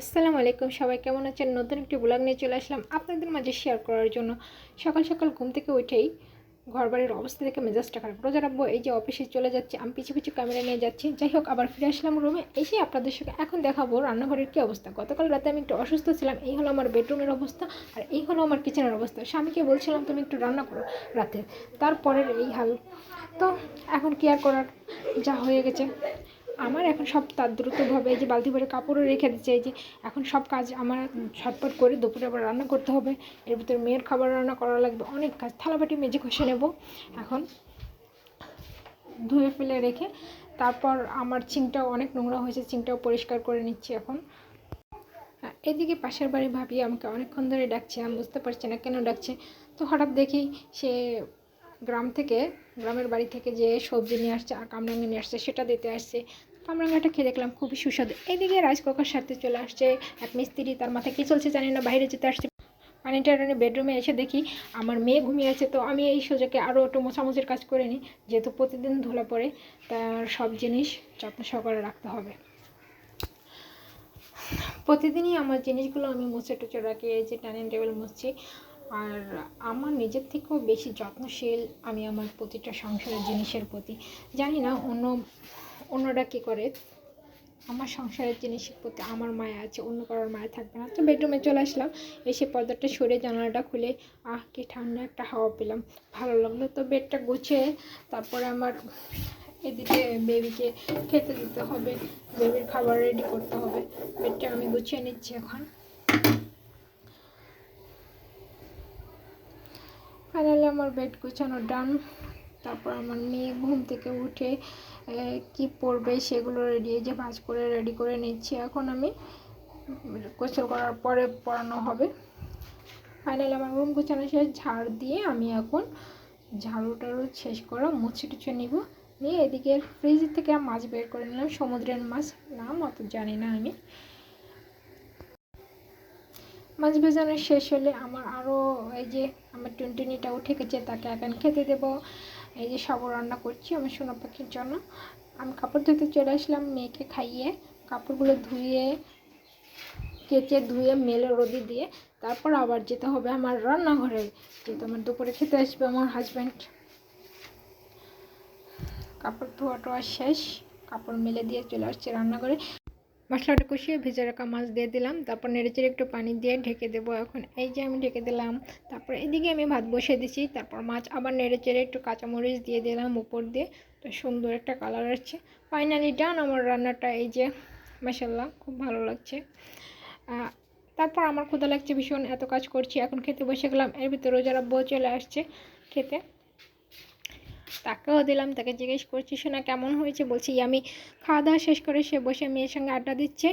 আসসালামু আলাইকুম, সবাই কেমন আছেন? নতুন একটি ব্লগ নিয়ে চলে আসলাম আপনাদের মাঝে শেয়ার করার জন্য। সকাল সকাল ঘুম থেকে উঠেই ঘরবাড়ির অবস্থা থেকে মেজাজটা খারাপ। রোজা রাখব এই যে অফিসে চলে যাচ্ছে, আমি পিছু পিছু ক্যামেরা নিয়ে যাচ্ছি। যাই হোক, আবার ফিরে আসলাম রুমে এসে আপনাদের সঙ্গে এখন দেখাবো রান্নাঘরের কী অবস্থা। গতকাল রাতে আমি একটু অসুস্থ ছিলাম। এই হলো আমার বেডরুমের অবস্থা আর এই হলো আমার কিচেনের অবস্থা। স্বামীকে বলছিলাম, তুমি একটু রান্না করো রাতে। তারপরের এই হাল। তো এখন কি আর করার? যা হয়ে গেছে। আমার এখন সব তার দ্রুতভাবে যে বালতি ভরে কাপড়ও রেখে দিচ্ছে যে এখন সব কাজ আমার ছটপট করে দুপুরে আবার রান্না করতে হবে, এর ভিতরে মেয়ের খাবার রান্না করা লাগবে, অনেক কাজ, থালাবাটি মেজে ঘষে নেব, এখন ধুয়ে ফেলে রেখে তারপর আমার চিংটাও অনেক নোংরা হয়েছে, চিংটাও পরিষ্কার করে নিচ্ছি এখন। এদিকে পাশের বাড়ি ভাবি আমাকে অনেকক্ষণ ধরে ডাকছে, আমি বুঝতে পারছি না কেন ডাকছে, তো হঠাৎ দেখি সে গ্রাম থেকে, গ্রামের বাড়ি থেকে যে সবজি নিয়ে আসছে আর কামরাঙ্গা নিয়ে আসছে, সেটা দিতে আসছে কামরাঙ্গাটা খেয়ে দেখলাম খুবই সুস্বাদু। এদিকে কুকার সাথে চলে আসছে। এক মিস্ত্রি, তার মাথায় কী চলছে জানি না, বাইরে যেতে আসছে। পানিটা টানি বেডরুমে এসে দেখি আমার মেয়ে ঘুমিয়ে আছে, তো আমি এই সুযোগে আরও একটু মোছামুছির কাজ করে নিই, যেহেতু প্রতিদিন ধুলা পড়ে, তার সব জিনিস যত্ন সহকারে রাখতে হবে। প্রতিদিনই আমার জিনিসগুলো আমি মুছে টুচে রাখি, এই যে ডাইনিং টেবিল মুছছি। আর আমার নিজের থেকেও বেশি যত্নশীল আমি আমার প্রতিটা সংসারের জিনিসের প্রতি। জানি না, অন্য অন্যরা কী করে? আমার সংসারের জিনিসের প্রতি আমার মায়া আছে, অন্য কারোর মায়া থাকবে না। তো বেডরুমে চলে আসলাম, এসে পর্দাটা সরে জানালাটা খুলে, আহ, কি ঠান্ডা একটা হাওয়া পেলাম, ভালো লাগল। তো বেডটা গুছিয়ে তারপরে আমার এদিকে বেবিকে খেতে দিতে হবে বেবির খাবার রেডি করতে হবে। বেডটা আমি গুছিয়ে নিচ্ছি এখন। ফাইনালি আমার বেড গুছানো ডান তারপর আমার মেয়ে ঘুম থেকে উঠে কি পড়বে সেগুলো রেডি যে ভাঁজ করে রেডি করে নিচ্ছি এখন আমি। গোসল করার পরে পড়ানো হবে। ফাইনালি আমার রুম গোছানো শেষ, ঝাড় দিয়ে আমি এখন ঝাড়ু টাড়ু শেষ করা মুছে টুছে নিব। নিয়ে এদিকে ফ্রিজ থেকে মাছ বের করে নিলাম, সমুদ্রের মাছ। নাম অত জানি না আমি। মাছ ভেজানো শেষ হলে আমার আরও এই যে আমার টুনটুনিটা উঠে গেছে, তাকে এখন খেতে দেব। এই যে সব রান্না করছি আমার সোনা পাখির জন্য। আমি কাপড় ধুতে চলে আসলাম মেয়েকে খাইয়ে। কাপড়গুলো ধুয়ে, কেচে ধুয়ে, মেলে রোদে দিয়ে তারপর আবার যেতে হবে আমার রান্নাঘরে। যেহেতু আমার দুপুরে খেতে আসবে আমার হাজব্যান্ড কাপড় ধোয়া টোয়া শেষ, কাপড় মেলে দিয়ে চলে আসছে রান্নাঘরে। মশলাটা কষিয়ে ভেজে রাখা মাছ দিয়ে দিলাম। তারপর নেড়েচেড়ে একটু পানি দিয়ে ঢেকে দেবো এখন। এই যে আমি ঢেকে দিলাম। তারপর এদিকে আমি ভাত বসিয়ে দিচ্ছি তারপর মাছ আবার নেড়েচেড়ে একটু কাঁচামরিচ দিয়ে দিলাম উপর দিয়ে। তো সুন্দর একটা কালার আসছে। ফাইনালি ডান আমার রান্নাটা। এই যে মাসাল্লাহ খুব ভালো লাগছে। তারপর আমার ক্ষুদা লাগছে ভীষণ। এত কাজ করছি, এখন খেতে বসে গেলাম। এর ভিতরে যারা বউ চলে আসছে খেতে। তাকেও দিলাম, তাকে জিজ্ঞেস করছি শোনা কেমন হয়েছে? বলছি আমি খাওয়া দাওয়া শেষ করে সে বসে মেয়ের সঙ্গে আড্ডা দিচ্ছে